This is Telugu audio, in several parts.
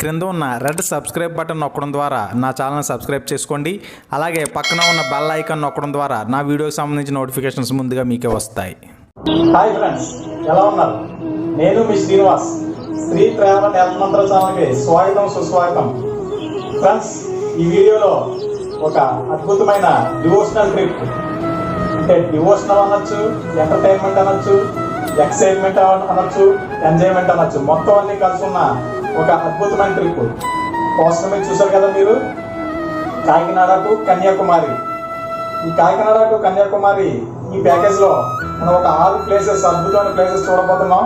క్రింద ఉన్న రెడ్ సబ్స్క్రైబ్ బటన్ నొక్కడం ద్వారా నా ఛానల్ సబ్స్క్రైబ్ చేసుకోండి. అలాగే పక్కన ఉన్న బెల్ ఐకాన్ నొక్కడం ద్వారా నా వీడియోకి సంబంధించిన నోటిఫికేషన్స్ ముందుగా మీకే వస్తాయి. హాయ్ ఫ్రెండ్స్ ఎలా ఉన్నారు? నేను మీ శ్రీనివాస్. శ్రీ ప్రేమ అండ్ ఛానల్కి స్వాగతం సుస్వాగతం. ఫ్రెండ్స్ ఈ వీడియోలో ఒక అద్భుతమైన డివోషనల్ ట్రిప్ అంటే డివోషనల్ అనొచ్చు ఎంటర్టైన్మెంట్ అనొచ్చు ఎక్సైట్మెంట్ అనొచ్చు ఎంజాయ్మెంట్ అనొచ్చు. మొత్తం అన్ని కలిసి ఉన్న ఒక అద్భుతమైన ట్రిప్ పోస్టర్ మీద చూసారు కదా మీరు? కాకినాడకు కన్యాకుమారి. ఈ కాకినాడకు కన్యాకుమారి ఈ ప్యాకేజ్లో మనం ఒక ఆరు ప్లేసెస్ అద్భుతమైన ప్లేసెస్ చూడబోతున్నాం.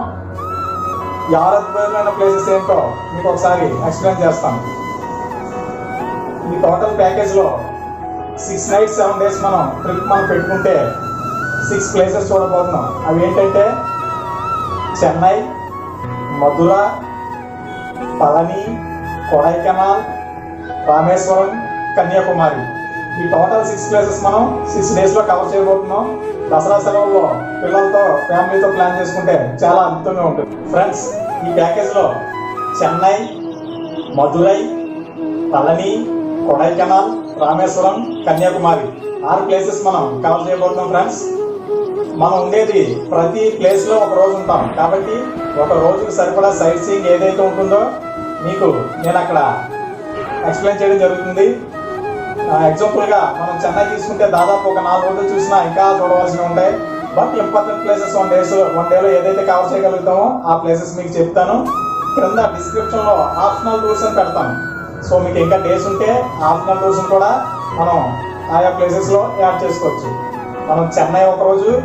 ఈ ఆరు అద్భుతమైన ప్లేసెస్ ఏంటో మీకు ఒకసారి ఎక్స్ప్లెయిన్ చేస్తాను. ఈ టోటల్ ప్యాకేజ్లో సిక్స్ నైట్స్ సెవెన్ డేస్ మనం ట్రిప్ మనం పెట్టుకుంటే సిక్స్ ప్లేసెస్ చూడబోతున్నాం. అవి ఏంటంటే చెన్నై మధుర పళని కొడైకెనాల్ రామేశ్వరం కన్యాకుమారి. ఈ టోటల్ సిక్స్ ప్లేసెస్ మనం సిక్స్ డేస్లో కవర్ చేయబోతున్నాం. దసరా సెలవుల్లో పిల్లలతో ఫ్యామిలీతో ప్లాన్ చేసుకుంటే చాలా అద్భుతంగా ఉంటుంది. ఫ్రెండ్స్ ఈ ప్యాకేజ్లో చెన్నై మధురై పళని కొడైకెనాల్ రామేశ్వరం కన్యాకుమారి. ఆరు ప్లేసెస్ మనం కవర్ చేయబోతున్నాం ఫ్రెండ్స్ మనం ఉండేది ప్రతి ప్లేస్లో ఒక రోజు ఉంటాం. కాబట్టి ఒక రోజుకి సరిపడా సైట్ సీయింగ్ ఏదైతే ఉంటుందో మీకు నేను అక్కడ ఎక్స్ప్లెయిన్ చేయడం జరుగుతుంది. ఎగ్జాంపుల్గా మనం చెన్నై తీసుకుంటే దాదాపు ఒక నాలుగు రోజులు చూసినా ఇంకా చూడవలసినవి ఉంటాయి. But important places one days one డేలో ఏదైతే కవర్ చేయగలుగుతామో ఆ ప్లేసెస్ మీకు చెప్తాను. క్రింద డిస్క్రిప్షన్లో ఆప్షనల్ టూర్స్ అని పెడతాను సో మీకు ఇంకా డేస్ ఉంటే ఆప్షనల్ టూర్స్ కూడా మనం ఆయా ప్లేసెస్లో యాడ్ చేసుకోవచ్చు. మనం చెన్నై ఒకరోజు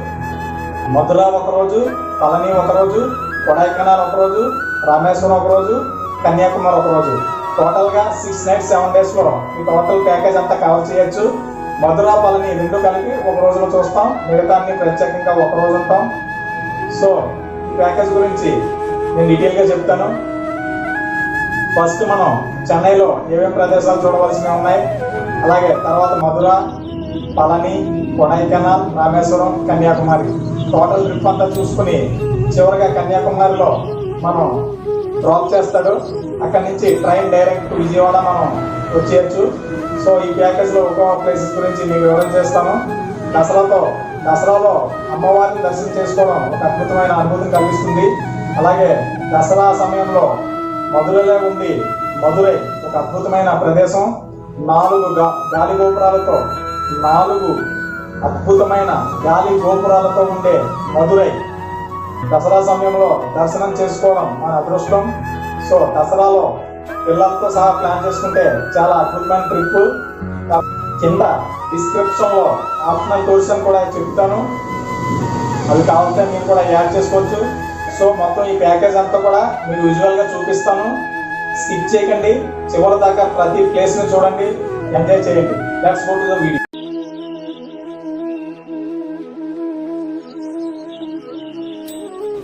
మధుర ఒకరోజు పళని ఒక రోజు కొడైకెనాల్ ఒకరోజు రామేశ్వరం ఒక రోజు కన్యాకుమారి ఒకరోజు. టోటల్గా సిక్స్ నైట్స్ సెవెన్ డేస్లో ఈ టోటల్ ప్యాకేజ్ అంతా కవర్ చేయొచ్చు. మధుర పళని రెండు కలిపి ఒక రోజులో చూస్తాం. మిగతా అన్ని ప్రత్యేకంగా ఒక రోజు ఉంటాం. సో ఈ ప్యాకేజ్ గురించి నేను డీటెయిల్గా చెప్తాను. ఫస్ట్ మనం చెన్నైలో ఏమేమి ప్రదేశాలు చూడవలసినవి ఉన్నాయి? అలాగే తర్వాత మధుర పళని కొడైకెనాల్ రామేశ్వరం కన్యాకుమారి. టోటల్ ట్రిప్ అంతా చూసుకుని చివరిగా కన్యాకుమారిలో మనం డ్రాప్ చేస్తాడు. అక్కడి నుంచి ట్రైన్ డైరెక్ట్ విజయవాడ మనం వచ్చేయచ్చు. సో ఈ ప్యాకేజ్లో ఒక్కో ప్లేసెస్ గురించి మీకు వివరణ చేస్తాను. దసరాతో దసరాలో అమ్మవారిని దర్శనం చేసుకోవడం ఒక అద్భుతమైన అనుభూతిని కలిగిస్తుంది. అలాగే దసరా సమయంలో మధురలో ఉంది మధురై ఒక అద్భుతమైన ప్రదేశం. నాలుగు గా- గాలి గోపురాలతో నాలుగు అద్భుతమైన గాలి గోపురాలతో ఉండే మధురై. దసరా సమయంలో దర్శనం చేసుకోవడం మన అదృష్టం. సో దసరాలో పిల్లలతో సహా ప్లాన్ చేసుకుంటే చాలా అద్భుతమైన ట్రిప్. కింద డిస్క్రిప్షన్లో ఆప్షనల్ టూర్స్ అని కూడా చెప్తాను. అవి కావాలంటే మీరు కూడా యాడ్ చేసుకోవచ్చు. సో మొత్తం ఈ ప్యాకేజ్ అంతా కూడా మీకు విజువల్గా చూపిస్తాను. స్కిప్ చేయకండి. చివరి దాకా ప్రతి ప్లేస్ని చూడండి. ఎంజాయ్ చేయండి. Let's go to the video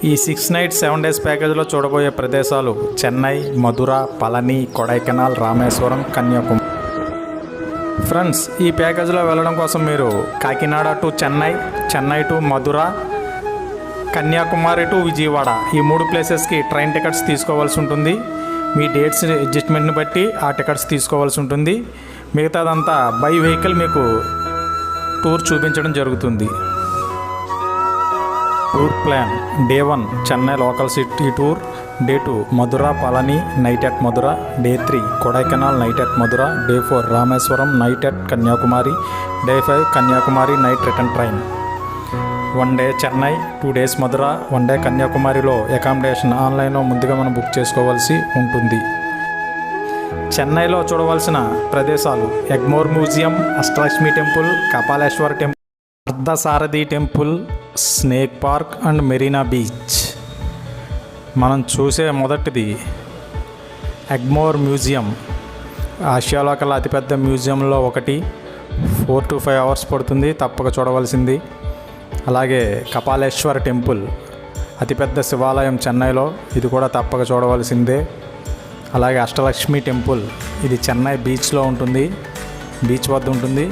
ఈ సిక్స్ నైట్ సెవెన్ డేస్ ప్యాకేజ్లో చూడబోయే ప్రదేశాలు చెన్నై మధుర పళని కొడైకెనాల్ రామేశ్వరం కన్యాకుమారి. ఫ్రెండ్స్ ఈ ప్యాకేజ్లో వెళ్ళడం కోసం మీరు Kakinada to Chennai Chennai to Madurai Kanyakumari to Vijayawada ఈ మూడు ప్లేసెస్కి ట్రైన్ టికెట్స్ తీసుకోవాల్సి ఉంటుంది. మీ డేట్స్ అడ్జస్ట్మెంట్ని బట్టి ఆ టికెట్స్ తీసుకోవాల్సి ఉంటుంది. మిగతాదంతా బై వెహికల్ మీకు టూర్ చూపించడం జరుగుతుంది. Tour plan. Day one Chennai local city tour. Day two Madurai Palani night at Madurai. Day three Kodaikanal night at Madurai. Day four Rameswaram night at Kanyakumari. Day five Kanyakumari night return train. One day Chennai two days Madurai. One day కన్యాకుమారిలో accommodation ఆన్లైన్లో ముందుగా మనం బుక్ చేసుకోవాల్సి ఉంటుంది. చెన్నైలో చూడవలసిన ప్రదేశాలు Egmore museum Ashtalakshmi temple Kapaleeshwar temple Parthasarathy temple snake park and Marina beach. మనం చూసే మొదటిది ఎగ్మోర్ మ్యూజియం. ఆసియాలో కల్లా అతిపెద్ద మ్యూజియంలో ఒకటి. ఫోర్ టు ఫైవ్ అవర్స్ పడుతుంది తప్పక చూడవలసింది. అలాగే కపాలేశ్వర టెంపుల్ అతిపెద్ద శివాలయం చెన్నైలో ఇది కూడా తప్పక చూడవలసిందే. అలాగే అష్టలక్ష్మి టెంపుల్ ఇది చెన్నై బీచ్లో ఉంటుంది. బీచ్ వద్ద ఉంటుంది.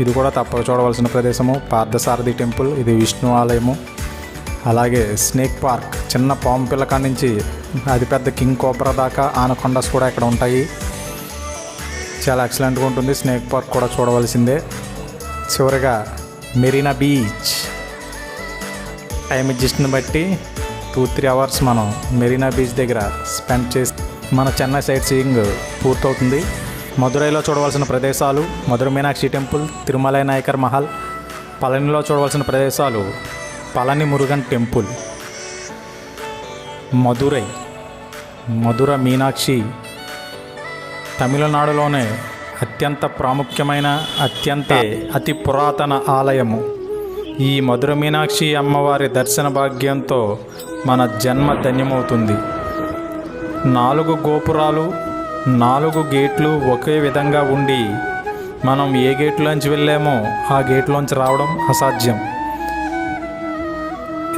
ఇది కూడా తప్పక చూడవలసిన ప్రదేశము. పార్థసారథి టెంపుల్ ఇది విష్ణు ఆలయము. అలాగే స్నేక్ పార్క్ చిన్న పాము పిల్లక నుంచి అది పెద్ద కింగ్ కోబ్రా దాకా ఆనకొండస్ కూడా ఇక్కడ ఉంటాయి. చాలా ఎక్సలెంట్గా ఉంటుంది. స్నేక్ పార్క్ కూడా చూడవలసిందే. చివరిగా మెరీనా బీచ్. టైం అడ్జస్ట్ని బట్టి టూ త్రీ అవర్స్ మనం మెరీనా బీచ్ దగ్గర స్పెండ్ చేసి మన చెన్నై సైట్ సీయింగ్ పూర్తవుతుంది. మదురైలో చూడవలసిన ప్రదేశాలు మధుర మీనాక్షి టెంపుల్ తిరుమలై నాయకర్ మహల్ పళనిలో చూడవలసిన ప్రదేశాలు పళని మురుగన్ టెంపుల్ మదురై మధుర మీనాక్షి తమిళనాడులోనే అత్యంత ప్రాముఖ్యమైన అత్యంత అతి పురాతన ఆలయము. ఈ మధుర మీనాక్షి అమ్మవారి దర్శన భాగ్యంతో మన జన్మ ధన్యమవుతుంది. నాలుగు గోపురాలు నాలుగు గేట్లు ఒకే విధంగా ఉండి మనం ఏ గేట్లోంచి వెళ్ళామో ఆ గేట్లోంచి రావడం అసాధ్యం.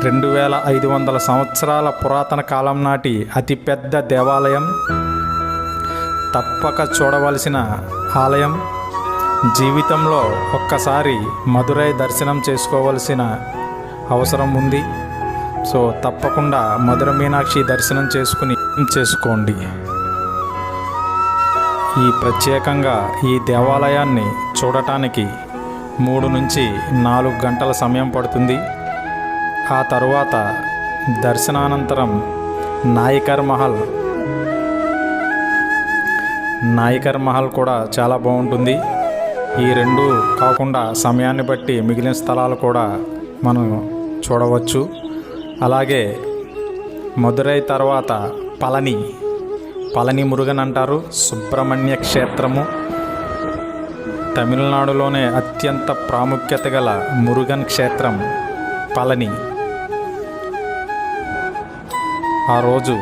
రెండు వేల ఐదు వందల సంవత్సరాల పురాతన కాలం నాటి అతిపెద్ద దేవాలయం తప్పక చూడవలసిన ఆలయం జీవితంలో ఒక్కసారి మధురై దర్శనం చేసుకోవలసిన అవసరం ఉంది. సో తప్పకుండా మధుర మీనాక్షి దర్శనం చేసుకుని చేసుకోండి. ఈ ప్రత్యేకంగా ఈ దేవాలయాన్ని చూడటానికి మూడు నుంచి నాలుగు గంటల సమయం పడుతుంది. ఆ తరువాత దర్శనానంతరం నాయకర్ మహల్. నాయకర్ మహల్ కూడా చాలా బాగుంటుంది. ఈ రెండు కాకుండా సమయాన్ని బట్టి మిగిలిన స్థలాలు కూడా మనం చూడవచ్చు. అలాగే మదురై తర్వాత పళని పళని మురుగన్ అంటారు. సుబ్రహ్మణ్య క్షేత్రము తమిళనాడులోనే అత్యంత ప్రాముఖ్యత గల మురుగన్ క్షేత్రం పళని. ఆ రోజు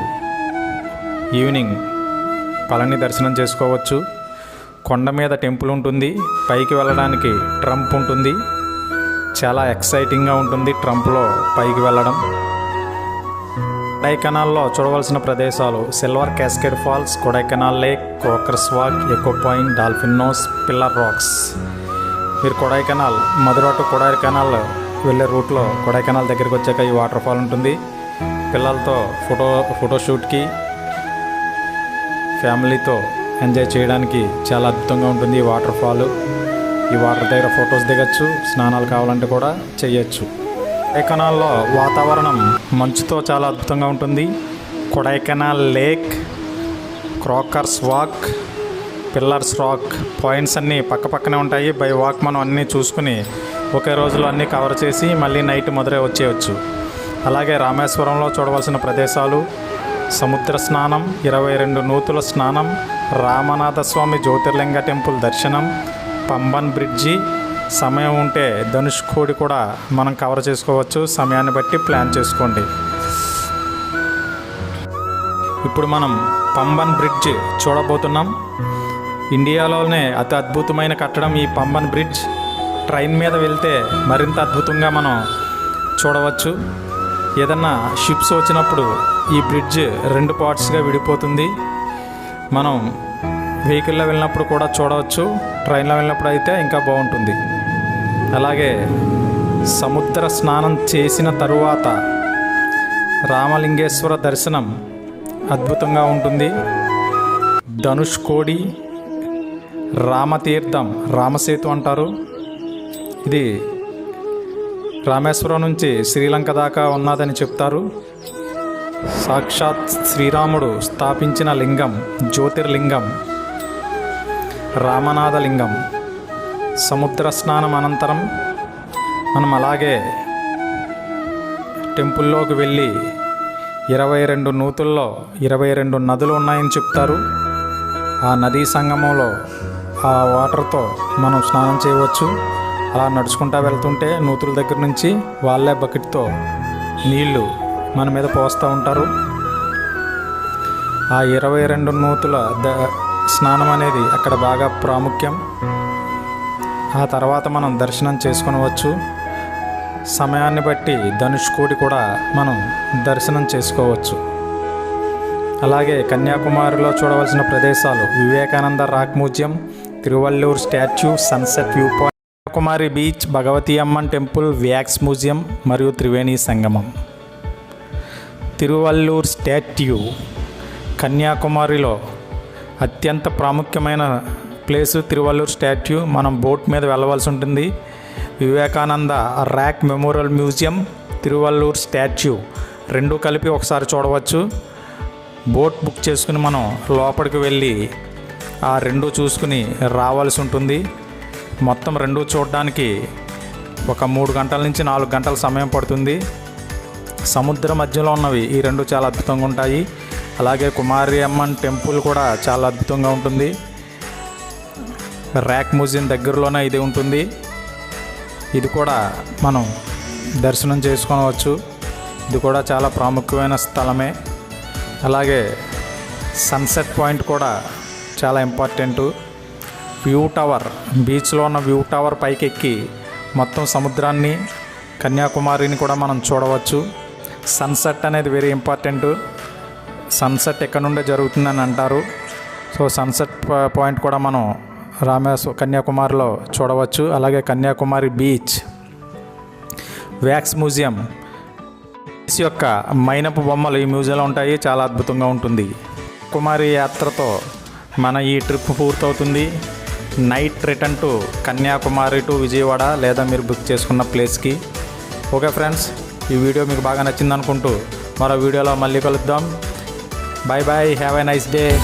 ఈవినింగ్ పళని దర్శనం చేసుకోవచ్చు. కొండ మీద టెంపుల్ ఉంటుంది. పైకి వెళ్ళడానికి ట్రంప్ ఉంటుంది. చాలా ఎక్సైటింగ్గా ఉంటుంది ట్రంప్లో పైకి వెళ్ళడం. కొడైకెనాల్లో చూడవలసిన ప్రదేశాలు silver cascade falls Kodaikanal lake Coaker's walk echo point dolphin nose pillar rocks. మీరు కొడైకెనాల్ మధుర టు కొడైకెనాల్ వెళ్ళే రూట్లో కొడైకెనాల్ దగ్గరికి వచ్చాక ఈ వాటర్ ఫాల్ ఉంటుంది. పిల్లలతో ఫోటో ఫోటోషూట్కి ఫ్యామిలీతో ఎంజాయ్ చేయడానికి చాలా అద్భుతంగా ఉంటుంది ఈ వాటర్ ఫాల్ ఈ వాటర్ దగ్గర ఫొటోస్ దిగచ్చు స్నానాలు కావాలంటే కూడా చేయొచ్చు. కొడైకెనాల్లో వాతావరణం మంచుతో చాలా అద్భుతంగా ఉంటుంది. Kodaikanal lake Coaker's walk pillars rock points అన్నీ పక్క పక్కనే ఉంటాయి. బై వాక్ మనం అన్నీ చూసుకుని ఒకే రోజులో అన్నీ కవర్ చేసి మళ్ళీ నైట్ మొదలై వచ్చేయచ్చు. అలాగే రామేశ్వరంలో చూడవలసిన ప్రదేశాలు సముద్ర స్నానం ఇరవై రెండు నూతుల స్నానం రామనాథస్వామి జ్యోతిర్లింగ టెంపుల్ దర్శనం పంబన్ బ్రిడ్జి సమయం ఉంటే ధనుష్ కోడి కూడా మనం కవర్ చేసుకోవచ్చు. సమయాన్ని బట్టి ప్లాన్ చేసుకోండి. ఇప్పుడు మనం పంబన్ బ్రిడ్జ్ చూడబోతున్నాం. ఇండియాలోనే అతి అద్భుతమైన కట్టడం ఈ పంబన్ బ్రిడ్జ్ ట్రైన్ మీద వెళ్తే మరింత అద్భుతంగా మనం చూడవచ్చు. ఏదన్నా షిప్స్ వచ్చినప్పుడు ఈ బ్రిడ్జ్ రెండు పార్ట్స్గా విడిపోతుంది. మనం వెహికల్లో వెళ్ళినప్పుడు కూడా చూడవచ్చు. ట్రైన్లో వెళ్ళినప్పుడు అయితే ఇంకా బాగుంటుంది. అలాగే సముద్ర స్నానం చేసిన తరువాత రామలింగేశ్వర దర్శనం అద్భుతంగా ఉంటుంది. ధనుష్కోడి రామతీర్థం రామసేతు అంటారు. ఇది రామేశ్వరం నుంచి శ్రీలంక దాకా ఉన్నదని చెప్తారు. సాక్షాత్ శ్రీరాముడు స్థాపించిన లింగం జ్యోతిర్లింగం రామనాథలింగం. సముద్ర స్నానం అనంతరం మనం అలాగే టెంపుల్లోకి వెళ్ళి ఇరవై రెండు నూతుల్లో ఇరవై రెండు నదులు ఉన్నాయని చెప్తారు. ఆ నదీ సంగమంలో ఆ వాటర్తో మనం స్నానం చేయవచ్చు. అలా నడుచుకుంటా వెళ్తుంటే నూతుల దగ్గర నుంచి వాళ్ళే బకెట్తో నీళ్ళు మన మీద పోస్తూ ఉంటారు. ఆ ఇరవై రెండు నూతుల ద స్నానం అనేది అక్కడ బాగా ప్రాముఖ్యం. ఆ తర్వాత మనం దర్శనం చేసుకునవచ్చు సమయాన్ని బట్టి ధనుష్కోటి కూడా మనం దర్శనం చేసుకోవచ్చు. అలాగే కన్యాకుమారిలో చూడవలసిన ప్రదేశాలు Vivekananda rock museum Tiruvallur statue sunset view point Kanyakumari beach Bhagavathi Amman temple wax museum మరియు త్రివేణి సంగమం. తిరువల్లూరు స్టాట్యూ కన్యాకుమారిలో అత్యంత ప్రాముఖ్యమైన ప్లేసు తిరువల్లూరు స్టాట్యూ మనం బోట్ మీద వెళ్ళవలసి ఉంటుంది. Vivekananda rock memorial museum Tiruvallur statue. రెండు కలిపి ఒకసారి చూడవచ్చు. బోట్ బుక్ చేసుకుని మనం లోపలికి వెళ్ళి ఆ రెండు చూసుకుని రావాల్సి ఉంటుంది. మొత్తం రెండు చూడడానికి ఒక మూడు గంటల నుంచి నాలుగు గంటల సమయం పడుతుంది. సముద్ర మధ్యలో ఉన్నవి ఈ రెండు చాలా అద్భుతంగా ఉంటాయి. అలాగే కుమారి అమ్మన్ టెంపుల్ కూడా చాలా అద్భుతంగా ఉంటుంది. ర్యాక్ మ్యూజియం దగ్గరలోనే ఇది ఉంటుంది. ఇది కూడా మనం దర్శనం చేసుకోవచ్చు. ఇది కూడా చాలా ప్రాముఖ్యమైన స్థలమే. అలాగే సన్సెట్ పాయింట్ కూడా చాలా ఇంపార్టెంట్. వ్యూ టవర్ బీచ్లో ఉన్న వ్యూ టవర్ పైకి ఎక్కి మొత్తం సముద్రాన్ని కన్యాకుమారిని కూడా మనం చూడవచ్చు. సన్సెట్ అనేది వెరీ ఇంపార్టెంట్. సన్సెట్ ఎక్కడ నుండే జరుగుతుందని అంటారు. సో సన్సెట్ పాయింట్ కూడా మనం రామేశ్వ కన్యాకుమారిలో చూడవచ్చు. అలాగే Kanyakumari beach wax museum beach యొక్క మైనపు బొమ్మలు ఈ మ్యూజియంలో ఉంటాయి. చాలా అద్భుతంగా ఉంటుంది. కుమారి యాత్రతో మన ఈ ట్రిప్ పూర్తవుతుంది. Night return to Kanyakumari to Vijayawada లేదా మీరు బుక్ చేసుకున్న ప్లేస్కి. ఓకే ఫ్రెండ్స్ ఈ వీడియో మీకు బాగా నచ్చింది అనుకుంటూ మరో వీడియోలో మళ్ళీ కలుద్దాం. Bye bye have a nice day.